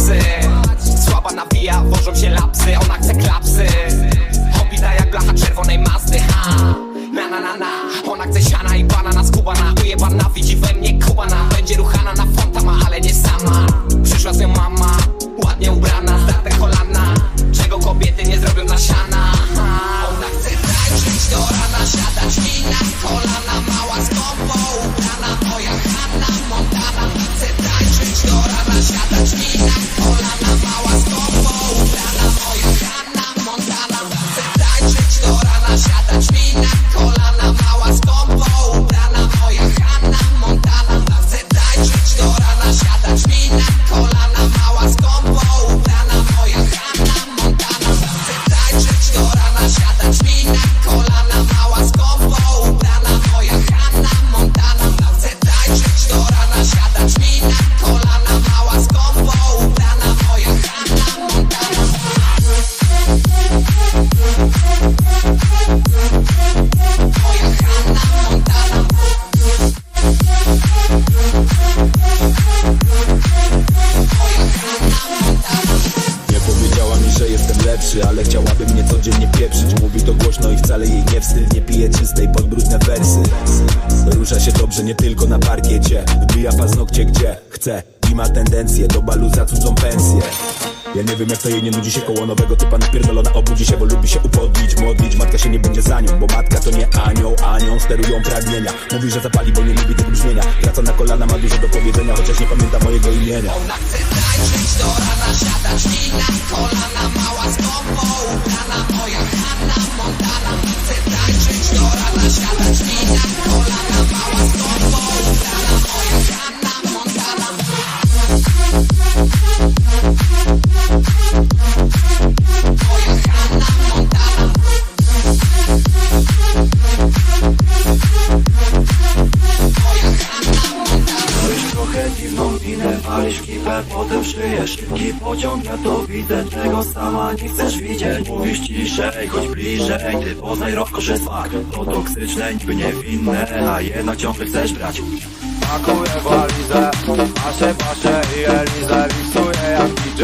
klapsy. Słaba nawija, wożą się lapsy Ona chce klapsy. Hobita jak blacha czerwonej Mazdy Ha! Na na na na. Ona chce siana i banana z Kubana. Ujebana widzi we mnie Kubana. Będzie ruchana na fontama, ale nie sama. Przyszła z nią mama Ładnie ubrana, zdarte kolana. Czego kobiety nie zrobią na siana? Ha! Ona chce tańczyć do rana Siadać i na kolana. lasciata spina con Paznokcie gdzie chce I ma tendencję do balu za cudzą pensję. Ja nie wiem jak to jej nie nudzi się koło nowego typa. Napierdolona obudzi się, bo lubi się upodlić, modlić. Matka się nie będzie za nią, bo matka to nie anioł, anią sterują pragnienia. Mówi, że zapali, bo nie lubi tego brzmienia. Wraca na kolana, ma dużo do powiedzenia, chociaż nie pamięta mojego imienia. Weź chodź bliżej, ty poznaj rozkorzystwa To toksyczne, niby niewinne, a jednak ciągle chcesz brać Pakuję walizę, paszę, paszę i Elizę Miksuję jak DJ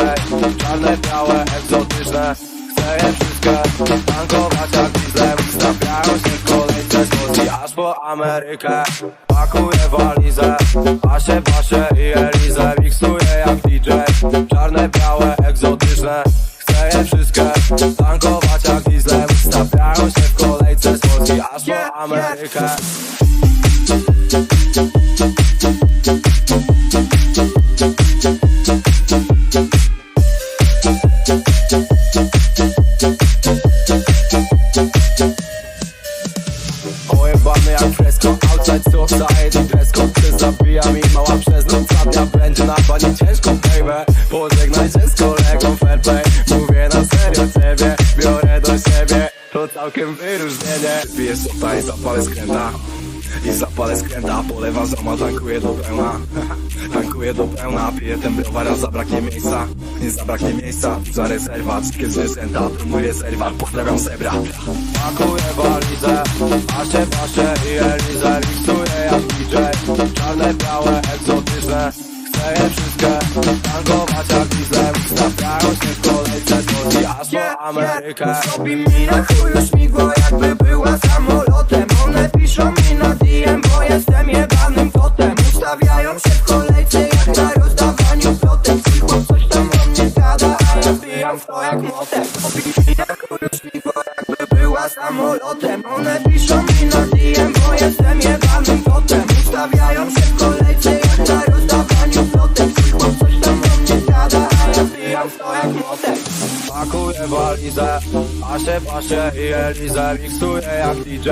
Czarne, białe, egzotyczne. Chcę je wszystkie tankować jak dieslem Stawiają się kolejce z Rosji aż po Amerykę. Pakuję walizę, paszę, paszę i Elizę Miksuję jak DJ Czarne, białe, egzotyczne Chcę je wszystkie tankować jak dieslem Stawiają się w kolejce z Rosji aż po Amerykę polewam zoma, tankuję do pełna. Tankuję do pełna, piję ten browar, a zabraknie miejsca. Nie zabraknie miejsca, za rezerwat. Wszystkie zwierzęta, promuję serwat, pozdrawiam zebra. Pakuję walizę, paszę, paszę i Elizę Miksuję jak DJ, czarne, białe, egzotyczne. Chcę je wszystkie, tankować jak dieslem. Stawiają się w kolejce, to aż po Amerykę. Robi mi na chuju śmigło jakby była samolotem. One piszą mi na Ustawiają się w kolejce jak na rozdawaniu plotek chłop coś tam o mnie gada, a ja jak na chuju śmigło jakby była samolotem. One piszą mi na DM, bo jestem jebanym kotem. Ustawiają się w kolejce jak na rozdawaniu plotek chłop coś tam o mnie gada, a ja jak młotem Pakuję walizę, paszę, paszę i Elizę. Miksuję jak DJ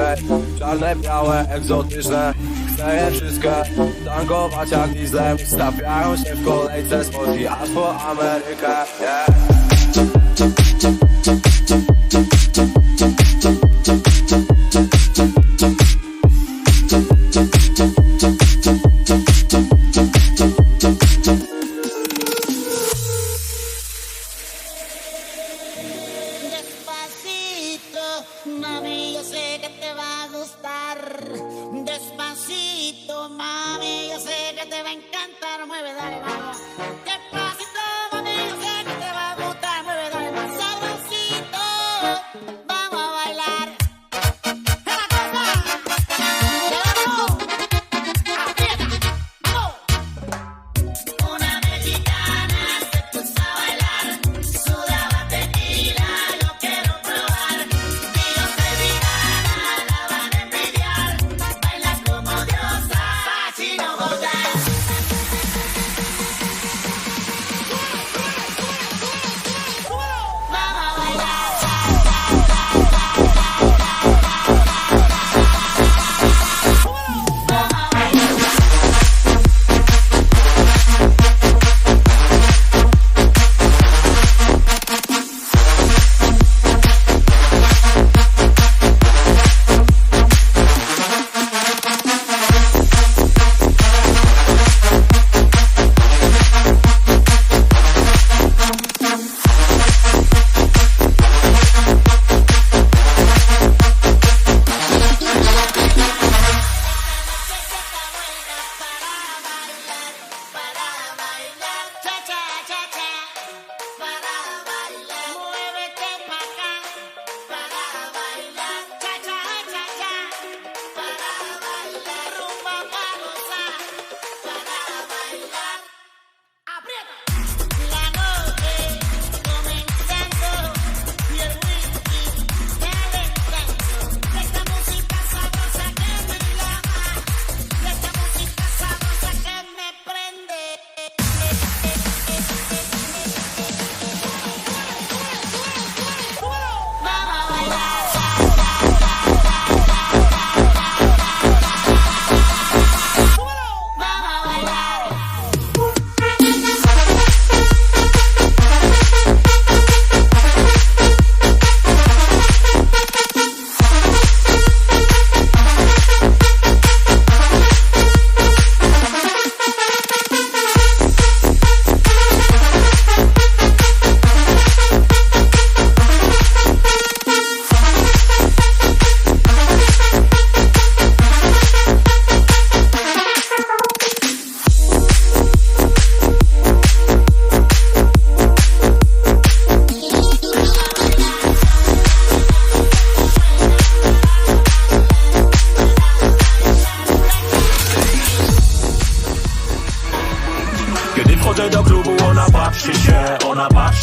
Czarne, białe, egzotyczne Chcę je wszystkie tankować jak dieslem Stawiają się w kolejce z aż po Amerykę yeah.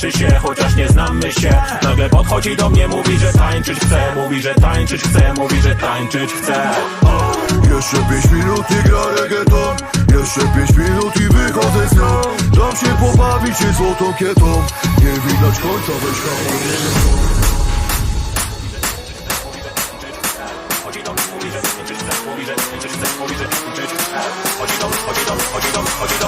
Patrzy się, chociaż nie znamy się. Nagle podchodzi do mnie, mówi, że tańczyć chce. Mówi, że tańczyć chce, mówi, że tańczyć chce. Jeszcze pięć minut i gra reggaeton. Jeszcze pięć minut i wychodzę z nią. Dam się pobawić się złotą kietą. Nie widać końca, weź kamerę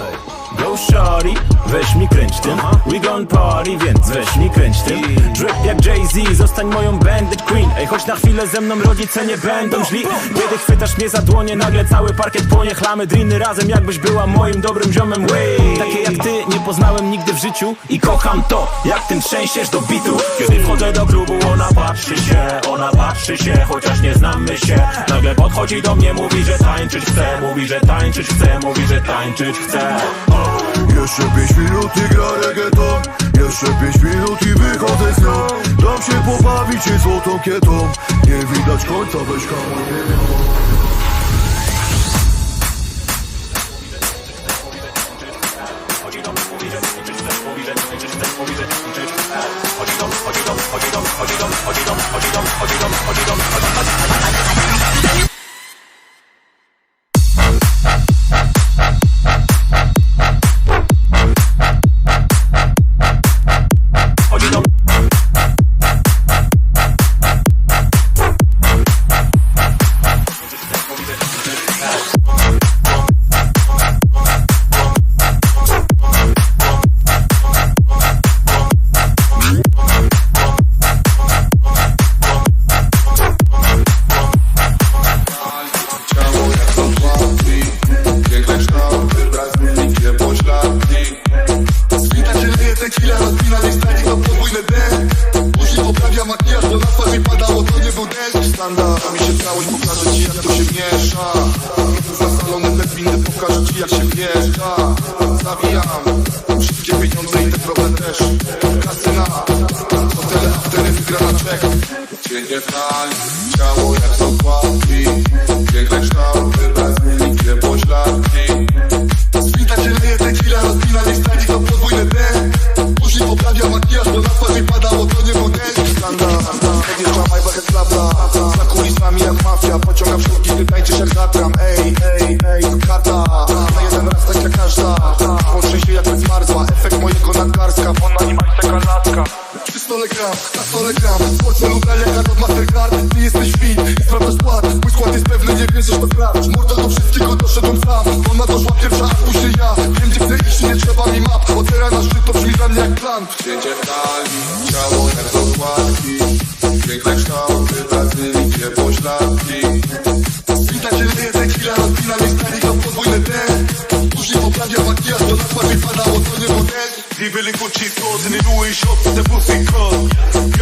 对。Shorty, weź mi kręć tym. We gon party, więc weź mi kręć tym. Drip jak Jay-Z, zostań moją bandit queen. Ej, chodź na chwilę ze mną, rodzice nie będą źli. Kiedy chwytasz mnie za dłonie, nagle cały parkiet płonie Chlamy driny razem, jakbyś była moim dobrym ziomem. Way, takie jak ty nie poznałem nigdy w życiu I kocham to, jak tym trzęsiesz do bitu. Kiedy wchodzę do klubu, ona patrzy się Ona patrzy się, chociaż nie znamy się. Nagle podchodzi do mnie, mówi, że tańczyć chce Mówi, że tańczyć chce, mówi, że tańczyć chce Jeszcze pięć minut i gra reggaeton Jeszcze pięć minut i wychodzę z nią Dam się pobawić się złotą kietą Nie widać końca, weź kamerę Chodzi do mnie, mówi, że tańczyć chce, mówi, że tańczyć chce, mówi, że tańczyć chce Chodzi do mnie, chodzi do mnie, chodzi do mnie, chodzi do mnie, chodzi do mnie, chodzi do mnie, chodzi do mnie, chodzi do mnie, chodzi pokażę ci jak się wjeżdża Zawijam. Wszystkie pieniądze i te problem też. Kasyna, hotele, aftery, wygrana czek Dzień nie tań, mojego nadgarstka Ona nie ma taka latka Przy stole gram, na stole gram. Sporcie lub jak od Mastercard. Ty jesteś fit, sprawdzasz płat Mój skład jest pewny, nie wierzysz, to sprawdź Mordo do wszystkiego doszedłem sam. Ona doszła pierwsza, a później ja. Wiem gdzie chcę iść, nie trzeba mi map. Od zera na szczyt to brzmi dla mnie jak plan. Wcięcie w talii, ciało jak do składki Piękne kształty, Brazylii, gdzie pośladki Livele ko qito, zini nu i shot, the pussy comes.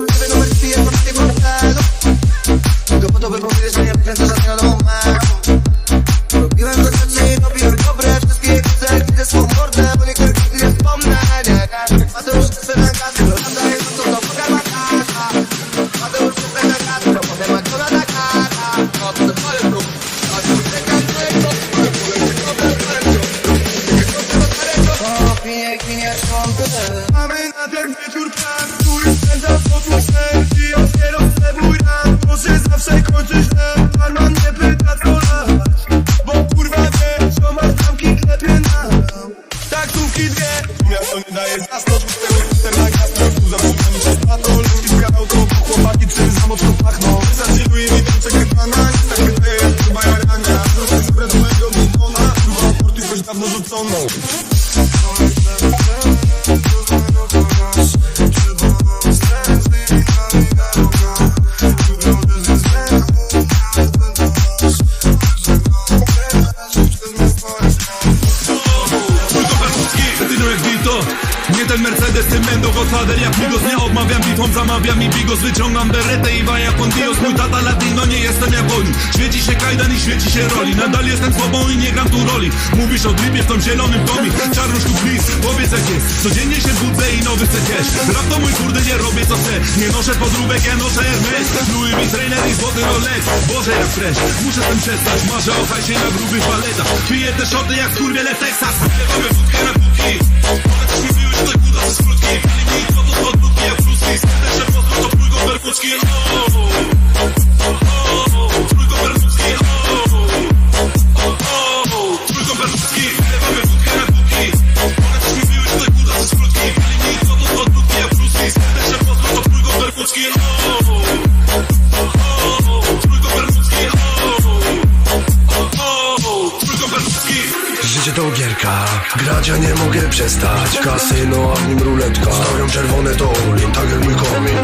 Wykręcam sobie numer piję po tej portalu Tylko po to by powiedzieć, że Cristo Nie ten Mercedes, tym Mendo Godfather Jak Migos nie odmawiam bitwom, zamawiam mi bigos Wyciągam beretę i waja Dios. Mój tata latino, nie jestem jak oni. Świeci się kajdan i świeci się roli. Nadal jestem sobą i nie gram tu roli. Mówisz o dripie w tym zielonym domie. Czarnuszku please, powiedz jak jest. Codziennie się budzę i nowy chcę cash Rap to mój kurde, nie robię co chcę. Nie noszę podróbek, ja noszę Hermes. Louis V trainer i złoty Rolex. Boże jak fresh, muszę tym przestać. Marzę o hajsie na grubych paletach. Piję te szoty jak skurwiele Texas. Wylewamy wódkę na One też mi mówiły, że to kuda ze skrótki Pali mi to do podróbki jak fruski Spytaj się pozdro, to trójkąt berkucki Oh, Kasyno, a w nim ruletka Stawiam czerwone to all tak jak mój komin.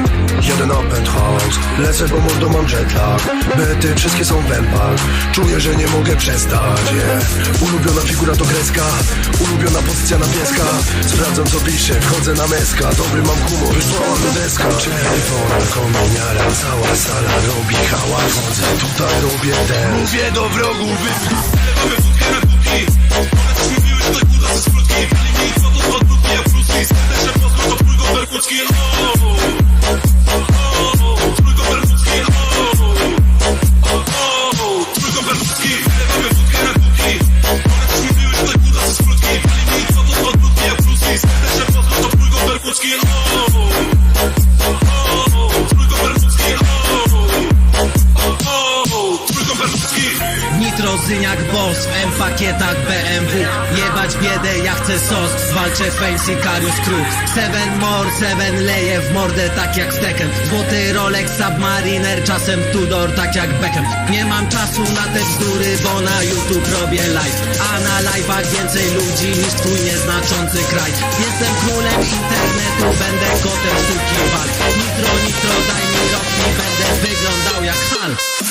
Jadę na penthouse, lecę bo mordo mam jetlag. Bety wszystkie są w empach Czuję, że nie mogę przestać yeah. Ulubiona figura to greska Ulubiona pozycja na pieska. Sprawdzam co pisze, wchodzę na meska. Dobry mam humor, wysłana deska. Czerwona kominiara, cała sala robi hałas. Chodzę tutaj, robię ten Mówię do wrogów, wylewamy wódkę na że to Spytaj się pozdro, to trójkąt berkucki. Oh, oh, sos Zwalczę fame, Sicarius Crew. Seven more, seven leje w mordę tak jak Stekken Złoty Rolex, Submariner, czasem Tudor tak jak Beckham. Nie mam czasu na te bzdury, bo na YouTube robię live. A na live'ach więcej ludzi niż twój nieznaczący kraj. Jestem królem internetu, będę kotem sztuki walk Nitro, nitro, daj mi rok i będę wyglądał jak Hulk